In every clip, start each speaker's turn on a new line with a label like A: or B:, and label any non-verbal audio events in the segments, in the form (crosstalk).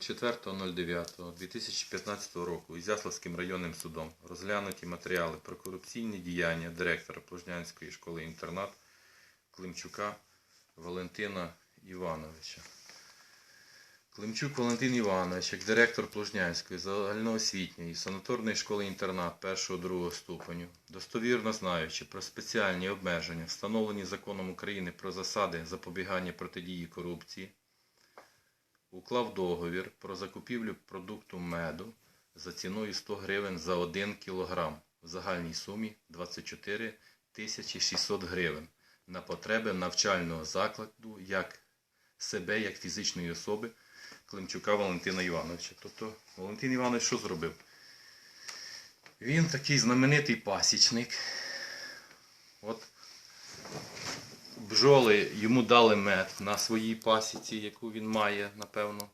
A: 04.09.2015 року Ізяславським районним судом розглянуті матеріали про корупційні діяння директора Плужнянської школи-інтернат Климчука Валентина Івановича. Климчук Валентин Іванович, як директор Плужнянської загальноосвітньої санаторної школи-інтернат 1-2 ступеню, достовірно знаючи про спеціальні обмеження, встановлені законом України про засади запобігання протидії корупції, уклав договір про закупівлю продукту меду за ціною 100 гривень за 1 кг в загальній сумі 24 тисячі 600 гривень на потреби навчального закладу як себе, як фізичної особи Климчука Валентина Івановича. Тобто Валентин Іванович що зробив? Він такий знаменитий пасічник. От бджоли йому дали мед на своїй пасіці, яку він має, напевно,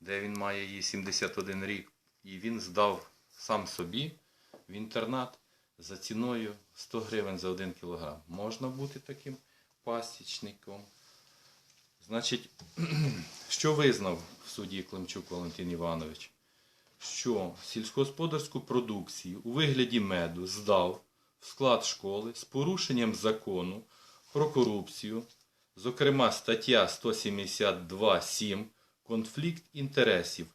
A: де він має її 71 рік. І він здав сам собі в інтернат за ціною 100 гривень за 1 кілограм. Можна бути таким пасічником. Значить, (clears throat) що визнав в суді Климчук Валентин Іванович? Що сільськогосподарську продукцію у вигляді меду здав в склад школи з порушенням закону про корупцію, зокрема стаття 172.7 конфлікт інтересів.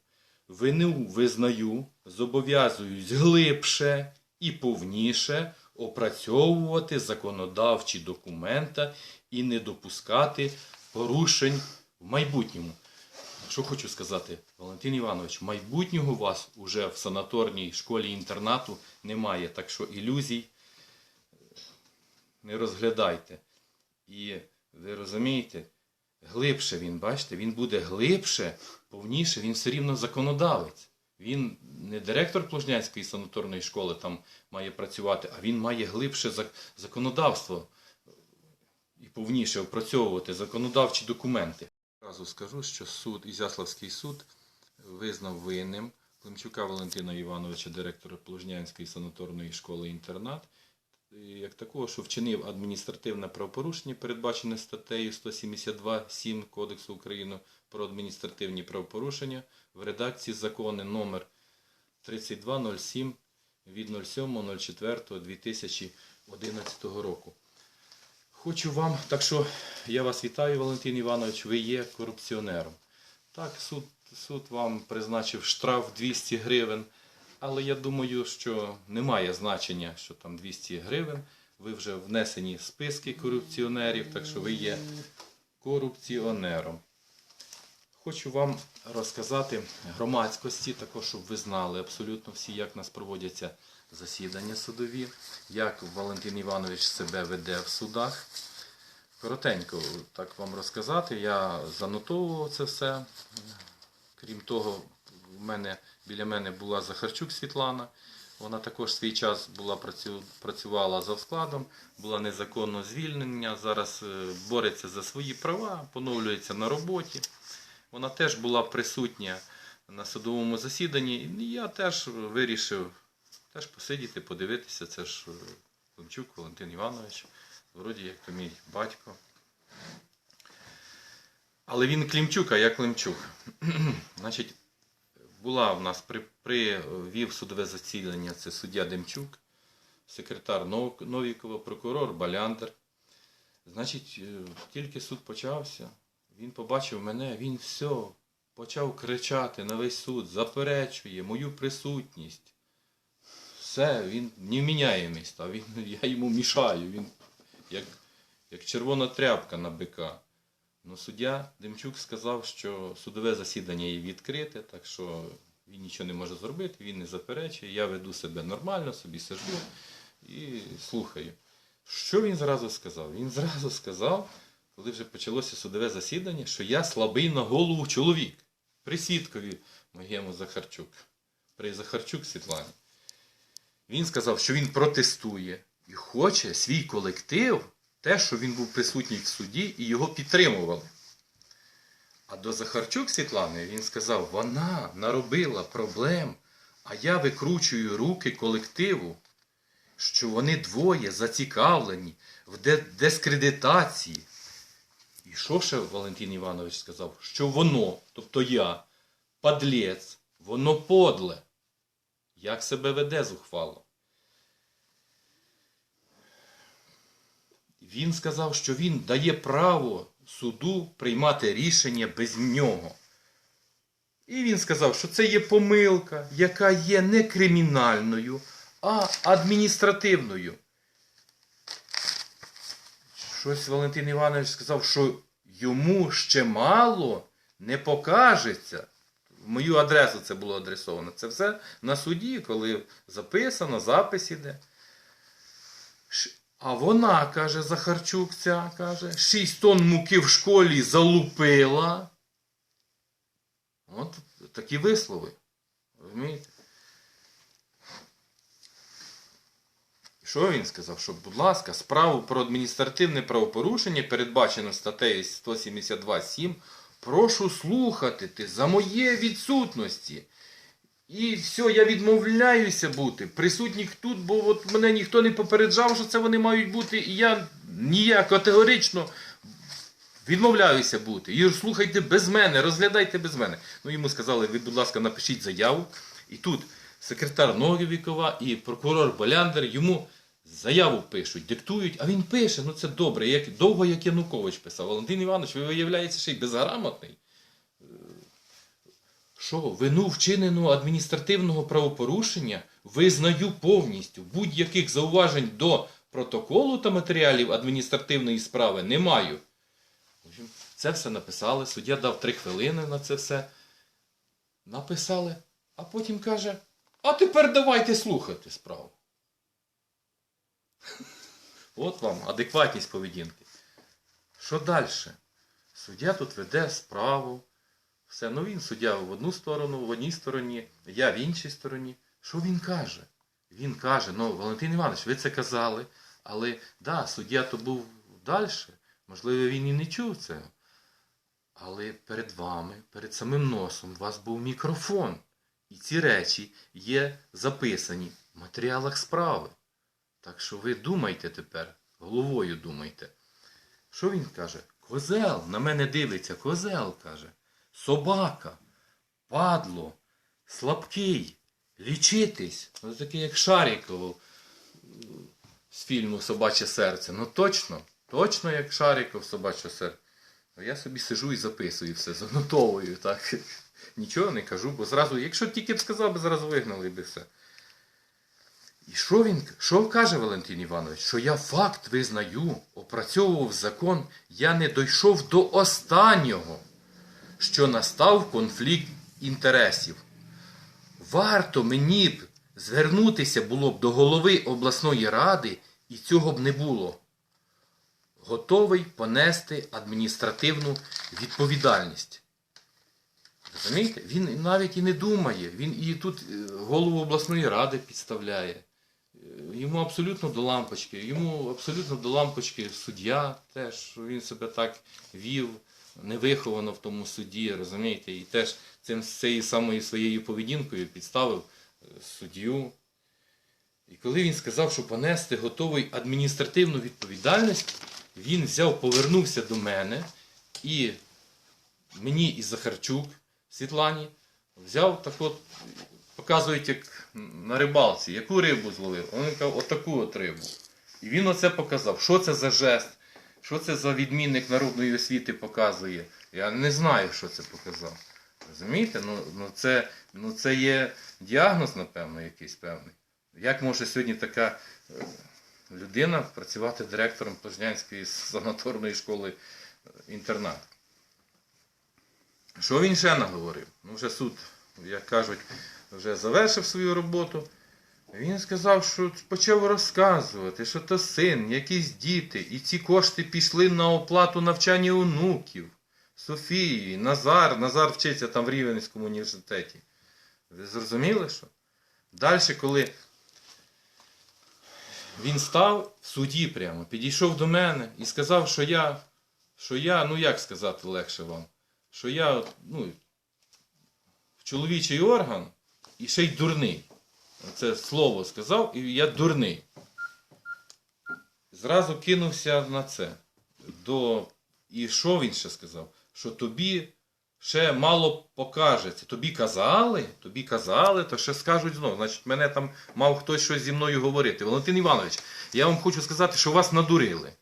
A: Вину визнаю, зобов'язуюсь глибше і повніше опрацьовувати законодавчі документа і не допускати порушень в майбутньому. Що хочу сказати, Валентин Іванович, майбутнього у вас уже в санаторній школі інтернату немає, так що ілюзій не розглядайте. І ви розумієте, глибше він, бачите, він буде глибше, повніше, він все рівно законодавець. Він не директор Плужнянської санаторної школи там має працювати, а він має глибше законодавство і повніше опрацьовувати законодавчі документи. Одразу скажу, що суд, Ізяславський суд визнав винним Климчука Валентина Івановича, директора Плужнянської санаторної школи інтернат, як такого, що вчинив адміністративне правопорушення, передбачене статтею 172.7 Кодексу України про адміністративні правопорушення в редакції закону номер 3207 від 07.04.2011 року. Хочу вам, так що я вас вітаю, Валентин Іванович, ви є корупціонером. Так, суд, суд вам призначив штраф 200 гривень, але я думаю, що немає значення, що там 200 гривень. Ви вже внесені в списки корупціонерів, так що ви є корупціонером. Хочу вам розказати громадськості, також щоб ви знали абсолютно всі, як нас проводяться засідання судові, як Валентин Іванович себе веде в судах. Коротенько так вам розказати. Я занотовував це все. Крім того, в мене, біля мене була Захарчук Світлана. Вона також свій час була працювала за складом, була незаконно звільнення. Зараз е, бореться за свої права, поновлюється на роботі. Вона теж була присутня на судовому засіданні. І я теж вирішив теж посидіти, подивитися. Це ж е, Климчук Валентин Іванович, вроді як то мій батько. Але він Климчук, а я Климчук. (clears throat) Значить, була в нас при, привів судове засідання це суддя Демчук, секретар Новікова, прокурор Баляндер. Значить, е, тільки суд почався, він побачив мене, він все, почав кричати на весь суд, заперечує мою присутність. Все, він невміняємий став, він, я йому мішаю, він як, як червона тряпка на бика. Ну, суддя Демчук сказав, що судове засідання є відкрите, так що він нічого не може зробити, він не заперечує. Я веду себе нормально, собі сижу і слухаю. Що він зразу сказав? Він зразу сказав, коли вже почалося судове засідання, що я слабий на голову чоловік. При свідкові моєму Захарчук, при Захарчук Світлані. Він сказав, що він протестує і хоче свій колектив, те, що він був присутній в суді, і його підтримували. А до Захарчук Світлани він сказав, вона наробила проблем, а я викручую руки колективу, що вони двоє зацікавлені в дискредитації. І що ще Валентин Іванович сказав? Що воно, тобто я, падлець, воно подле. Як себе веде зухвало. Він сказав, що він дає право суду приймати рішення без нього. І він сказав, що це є помилка, яка є не кримінальною, а адміністративною. Щось Валентин Іванович сказав, що йому ще мало не покажеться. Мою адресу це було адресовано. Це все на суді, коли записано, запис іде. А вона, каже, Захарчук ця, каже, 6 тонн муки в школі залупила. От такі вислови. Розумієте? Що він сказав? Що, будь ласка, справу про адміністративне правопорушення, передбачено статтею 172.7, прошу слухати ти за моє відсутності. І все, я відмовляюся бути присутніх тут, бо от мене ніхто не попереджав, що це вони мають бути, і я ніяк категорично відмовляюся бути. І слухайте без мене, розглядайте без мене. Ну йому сказали, ви, будь ласка, напишіть заяву. І тут секретар Новікова і прокурор Боляндер йому заяву пишуть, диктують, а він пише, ну це добре, як, довго як Янукович писав. Валентин Іванович, ви виявляєте, ще й безграмотний. Що, вину вчиненого адміністративного правопорушення визнаю повністю. Будь-яких зауважень до протоколу та матеріалів адміністративної справи не маю. Це все написали. Суддя дав три хвилини на це все. Написали, а потім каже: а тепер давайте слухати справу. (laughs) От вам адекватність поведінки. Що далі? Суддя тут веде справу. Все, ну він суддя в одну сторону, в одній стороні, я в іншій стороні. Що він каже? Він каже, ну, Валентин Іванович, ви це казали, але да, суддя то був далі. Можливо, він і не чув цього. Але перед вами, перед самим носом, у вас був мікрофон. І ці речі є записані в матеріалах справи. Так що ви думайте тепер, головою думайте. Що він каже? Козел на мене дивиться, козел каже. Собака, падло, слабкий, лічитись. Ось такий, як Шаріков з фільму Собаче серце. Ну точно, точно як Шаріков Собаче серце. Я собі сижу і записую все, занотовую, так. (laughs) Нічого не кажу, бо зразу, якщо тільки б сказав, би зразу вигнали би все. І що він що каже Валентин Іванович? Що я факт визнаю, опрацьовував закон, я не дійшов до останнього, що настав конфлікт інтересів. Варто мені б звернутися було б до голови обласної ради, і цього б не було. Готовий понести адміністративну відповідальність. Розумієте? Він навіть і не думає. Він і тут е, голову обласної ради підставляє. Е, Йому абсолютно до лампочки. Йому абсолютно до лампочки суддя теж, він себе так вів, невиховано в тому суді, розумієте, і теж цим цією самою своєю поведінкою підставив е, суддю. І коли він сказав, що понести готовий адміністративну відповідальність, він взяв, повернувся до мене і мені і Захарчук Світлані взяв так от, показують як на рибалці, яку рибу зловив. Він каже, отаку от рибу. І він оце показав. Що це за жест? Що це за відмінник народної освіти показує? Я не знаю, що це показав. Розумієте? Ну, ну, це, ну це є діагноз, напевно, якийсь певний. Як може сьогодні така е, людина працювати директором Пожнянської санаторної школи е, інтернат? Що він ще наговорив? Ну, вже суд, як кажуть, вже завершив свою роботу. Він сказав, що почав розказувати, що то син, якісь діти, і ці кошти пішли на оплату навчання онуків. Софії, Назар, Назар вчиться там в Рівненському університеті. Ви зрозуміли, що? Далі, коли він став в суді прямо, підійшов до мене і сказав, що я, що я, ну як сказати легше вам, що я ну, чоловічий орган і ще й дурний. Це слово сказав, і я дурний. Зразу кинувся на це. До... І що він ще сказав? Що тобі ще мало покажеться. Тобі казали, тобі казали, то ще скажуть знову. Значить, мене там мав хтось щось зі мною говорити. Валентин Іванович, я вам хочу сказати, що вас надурили.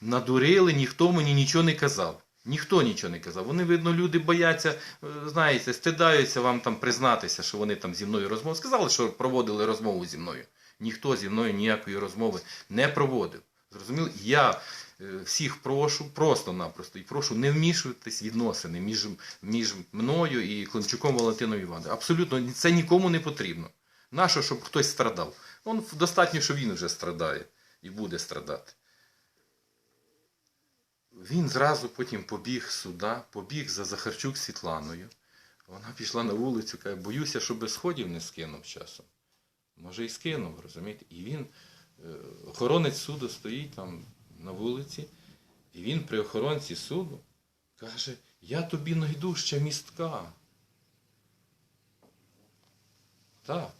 A: Надурили, ніхто мені нічого не казав. Ніхто нічого не казав. Вони, видно, люди бояться, е, знаєте, стидаються вам там признатися, що вони там зі мною розмову. Сказали, що проводили розмову зі мною. Ніхто зі мною ніякої розмови не проводив. Зрозуміли? Я е, всіх прошу, просто-напросто, і прошу не вмішуватись відносини між, між мною і Климчуком Валентином Івановичем. Абсолютно це нікому не потрібно. Нащо, щоб хтось страдав? Он достатньо, що він вже страдає і буде страдати. Він зразу потім побіг сюди, побіг за Захарчук Світланою. Вона пішла на вулицю, каже, боюся, що без сходів не скинув часом. Може і скинув, розумієте? І він, е, охоронець суду стоїть там на вулиці, і він при охоронці суду каже, я тобі найду ще містка. Так.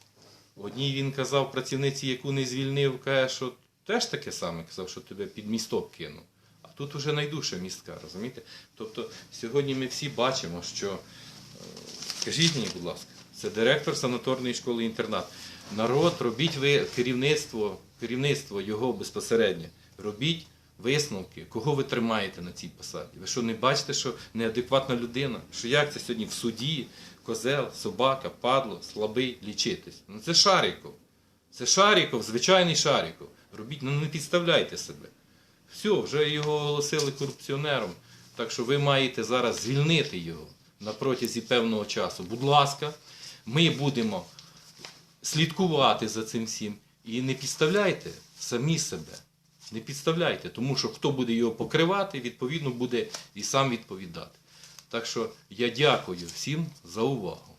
A: Одній він казав працівниці, яку не звільнив, каже, що теж таке саме казав, що тебе під місток кинув. Тут уже найдуша містка, розумієте? Тобто сьогодні ми всі бачимо, що, е, скажіть мені, будь ласка, це директор санаторної школи інтернат. Народ, робіть ви керівництво, керівництво його безпосередньо. Робіть висновки, кого ви тримаєте на цій посаді. Ви що не бачите, що неадекватна людина? Що як це сьогодні в суді, козел, собака, падло, слабий лічитись? Ну це Шаріков. Це Шаріков, звичайний Шаріков. Робіть, ну не підставляйте себе. Все, вже його оголосили корупціонером. Так що ви маєте зараз звільнити його на протязі певного часу. Будь ласка, ми будемо слідкувати за цим всім. І не підставляйте самі себе. Не підставляйте, тому що хто буде його покривати, відповідно буде і сам відповідати. Так що я дякую всім за увагу.